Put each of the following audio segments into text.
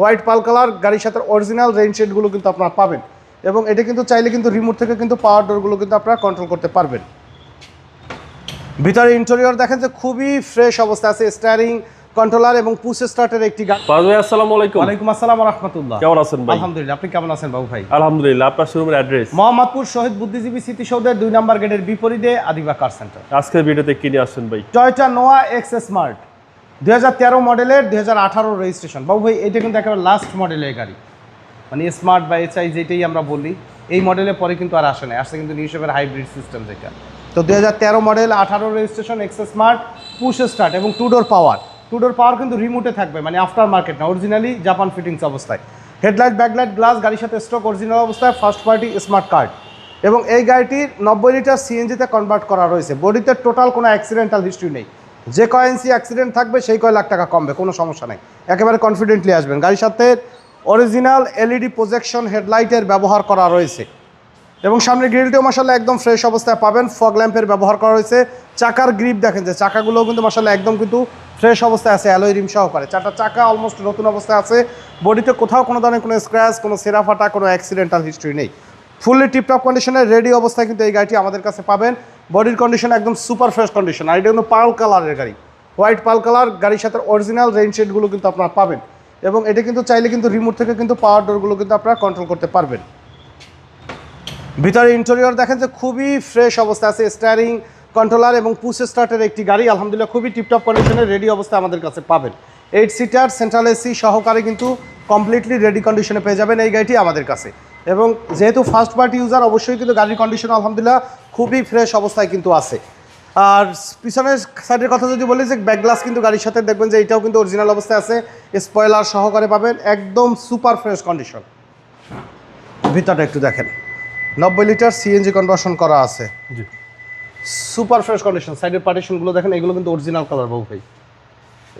White পাল colour গাড়ির সাথে original rain শেডগুলো কিন্তু আপনারা পাবেন। এবং এটা কিন্তু চাইলে কিন্তু রিমোট থেকে কিন্তু পাওয়ার ডোরগুলো কিন্তু আপনারা কন্ট্রোল করতে পারবেন। ভিতরে ইন্টেরিয়র দেখেন যে খুবই ফ্রেশ অবস্থা আছে স্টারিং কন্ট্রোলার এবং পুশ স্টার্টের একটি গাড়ি। ফারুক ভাই আসসালামু আলাইকুম। ওয়ালাইকুম আসসালাম রহমতুল্লাহ। কেমন আছেন ভাই? আলহামদুলিল্লাহ আপনি কেমন আছেন বাবু ভাই? আলহামদুলিল্লাহ আপনার শোরুমের অ্যাড্রেস মোহাম্মদপুর শহীদ বুদ্ধিজীবী স্মৃতিসৌধের দুই নম্বর গেটের বিপরীতে আদিবা কার সেন্টার আজকের ভিডিওতে কিনে আসছেন ভাই? টয়টা নোয়া এক্স স্মার্ট দুই হাজার তেরো মডেলের দু হাজার আঠারো রেজিস্ট্রেশন। বাবু ভাই, এটা কিন্তু একেবারে লাস্ট মডেলের গাড়ি। মানে স্মার্ট বা এইচআই যেটাই আমরা বলি, এই মডেলের পরে কিন্তু আর আসে না আসছে কিন্তু নিউশেপের হাইব্রিড সিস্টেম যেটা। তো দু হাজার তেরো মডেল আঠারো registration X smart push start এবং two door power two door power কিন্তু রিমোটে থাকবে মানে আফটার মার্কেট না অরিজিনালি জাপান ফিটিংস অবস্থায়। হেডলাইট ব্যাকলাইট গ্লাস গাড়ির সাথে স্টক অরিজিনাল অবস্থায় ফার্স্ট পার্টি স্মার্ট কার্ড এবং এই গাড়িটির নব্বই লিটার সিএনজিতে কনভার্ট করা রয়েছে। বডিতে টোটাল কোনো অ্যাক্সিডেন্টাল হিস্ট্রি নেই। যে কয় ইঞ্চি অ্যাক্সিডেন্ট থাকবে, সেই কয় লাখ টাকা কমবে, কোনো সমস্যা নেই। একেবারে কনফিডেন্টলি আসবেন। গাড়ির সাথে অরিজিনাল এলইডি প্রজেকশন হেডলাইটের ব্যবহার করা রয়েছে। এবং সামনে গ্রিলটিও মাসাল্লাহ একদম ফ্রেশ অবস্থায় পাবেন। ফগ ল্যাম্পের ব্যবহার করা হয়েছে চাকার গ্রিপ দেখেন যে, চাকাগুলোও কিন্তু মাসাল্লাহ একদম কিন্তু ফ্রেশ অবস্থায় আছে অ্যালোই রিম সহকারে। চারটা চাকা অলমোস্ট নতুন অবস্থায় আছে। বডিতে কোথাও কোনো ধরনের কোনো স্ক্র্যাচ কোনো সেরা ফাটা, কোনো অ্যাক্সিডেন্টাল হিস্ট্রি নেই। ফুললি টিপটপ কন্ডিশনে রেডি অবস্থায় কিন্তু এই গাড়িটি আমাদের কাছে পাবেন। বডির কন্ডিশন একদম সুপার ফ্রেশ কন্ডিশন আর এটা কিন্তু পাল কালারের গাড়ি। হোয়াইট পাল কালার, গাড়ির সাথে অরিজিনাল রেইন শেডগুলো কিন্তু আপনারা পাবেন। এবং এটা কিন্তু চাইলে কিন্তু রিমোট থেকে কিন্তু পাওয়ার ডোরগুলো কিন্তু আপনারা কন্ট্রোল করতে পারবেন। ভিতরে ইন্টেরিয়র দেখেন যে খুবই ফ্রেশ অবস্থা আছে স্টারিং কন্ট্রোলার এবং পুশ স্টার্টের একটি গাড়ি। আলহামদুলিল্লাহ খুবই টিপটপ কন্ডিশনে রেডি অবস্থায় আমাদের কাছে পাবেন। এইট সিটার সেন্ট্রাল এসি সহকারে কিন্তু কমপ্লিটলি রেডি কন্ডিশনে পেয়ে যাবেন এই গাড়িটি আমাদের কাছে। এবং যেহেতু ফার্স্ট পার্টি ইউজার অবশ্যই কিন্তু গাড়ির কন্ডিশন আলহামদুলিল্লাহ খুবই ফ্রেশ অবস্থায় কিন্তু আছে। আর পিছনের সাইডের কথা যদি বলি যে ব্যাক গ্লাস কিন্তু গাড়ির সাথে দেখবেন যে এটাও কিন্তু অরিজিনাল অবস্থায় আছে। স্পয়লার সহকারে পাবেন একদম সুপার ফ্রেশ কন্ডিশন ভিতরটা একটু দেখেন। নব্বই লিটার সিএনজি কনভার্সন করা আছে। জি। সুপার ফ্রেশ কন্ডিশন সাইডের পার্টিশনগুলো দেখেন এগুলো কিন্তু অরিজিনাল কালার বাবু ভাই।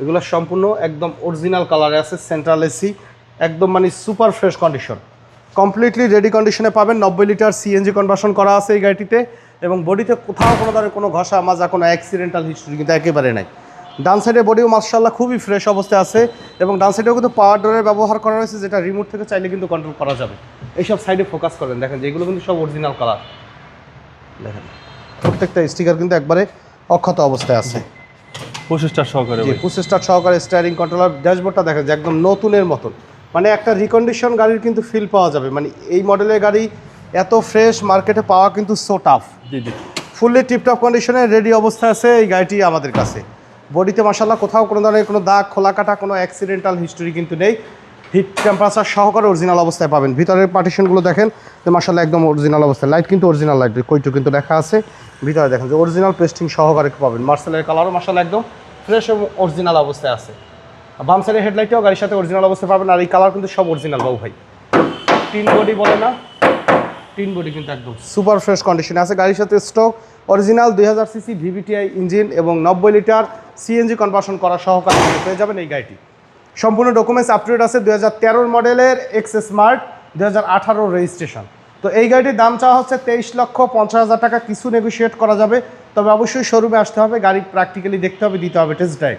এগুলো সম্পূর্ণ একদম অরিজিনাল কালারে আছে সেন্ট্রাল এসি একদম মানে super fresh condition completely ready কন্ডিশনে পাবেন। নব্বই লিটার সিএনজি কনভার্সন করা আছে এই গাড়িটিতে। এবং বডিতে কোথাও কোনো ধরনের কোনো ঘষা মাজা কোনো অ্যাক্সিডেন্টাল হিস্ট্রি কিন্তু একেবারে নাই। ডান সাইডে বডিও মার্শাল্লাহ খুবই ফ্রেশ অবস্থায় আছে এবং ডান সাইডেও কিন্তু পাওয়ার ডোরের ব্যবহার করা হয়েছে যেটা রিমোট থেকে চাইলে কিন্তু কন্ট্রোল করা যাবে। এইসব সাইডে ফোকাস করেন। দেখেন যেগুলো কিন্তু সব অরিজিনাল কালার দেখেন প্রত্যেকটা স্টিকার কিন্তু একবারে অক্ষত অবস্থায় আছে। পঁচিশটা সহকারে ভাই। সহকারে স্টিয়ারিং কন্ট্রোলার ড্যাশবোর্ডটা দেখেন যায় একদম নতুনের মতন। মানে একটা রিকন্ডিশন গাড়ির কিন্তু ফিল পাওয়া যাবে। মানে এই মডেলের গাড়ি এত ফ্রেশ মার্কেটে পাওয়া কিন্তু সো টাফ জি জি। ফুললি টিপটপ কন্ডিশনে রেডি অবস্থায় আছে এই গাড়িটি আমাদের কাছে। বডিতে মাসাল্লাহ কোথাও কোনো ধরনের কোনো দাগ খোলা কাটা কোনো অ্যাক্সিডেন্টাল হিস্টোরি কিন্তু নেই। হিট টেম্পারেচার সহকারে অরিজিনাল অবস্থায় পাবেন। ভিতরের পার্টিশনগুলো দেখেন যে মাসাল্লাহ একদম অরিজিনাল অবস্থায়। লাইট কিন্তু অরিজিনাল লাইট কইটু কিন্তু দেখা আছে। ভিতরে দেখেন যে অরিজিনাল পেস্টিং সহকারে পাবেন। মার্সেলের কালারও মাসাল্লাহ একদম ফ্রেশ এবং অরিজিনাল অবস্থায় আছে। বাম সাইডের হেডলাইটটাও গাড়ির সাথে অরিজিনাল অবস্থায় পাবেন আর এই কালার কিন্তু সব অরিজিনাল বাবু ভাই। তিন বডি বলে না তিন বডি কিন্তু একদম। সুপার ফ্রেশ কন্ডিশনে আছে গাড়ির সাথে স্টক অরিজিনাল দুই হাজার সিসি ভিভিটিআই ইঞ্জিন এবং নব্বই লিটার সিএনজি কনভার্সন করা সহকারে পেয়ে যাবেন এই গাড়িটি। সম্পূর্ণ ডকুমেন্টস আপডেট আছে দুই হাজার তেরোর মডেলের এক্স স্মার্ট দুই হাজার রেজিস্ট্রেশন তো এই গাড়িটির দাম চাওয়া হচ্ছে তেইশ লক্ষ পঞ্চাশ হাজার টাকা। কিছু নেগোশিয়েট করা যাবে, তবে অবশ্যই শোরুমে আসতে হবে, গাড়ি প্র্যাকটিক্যালি দেখতে হবে, দিতে হবে টেস্ট ড্রাইভ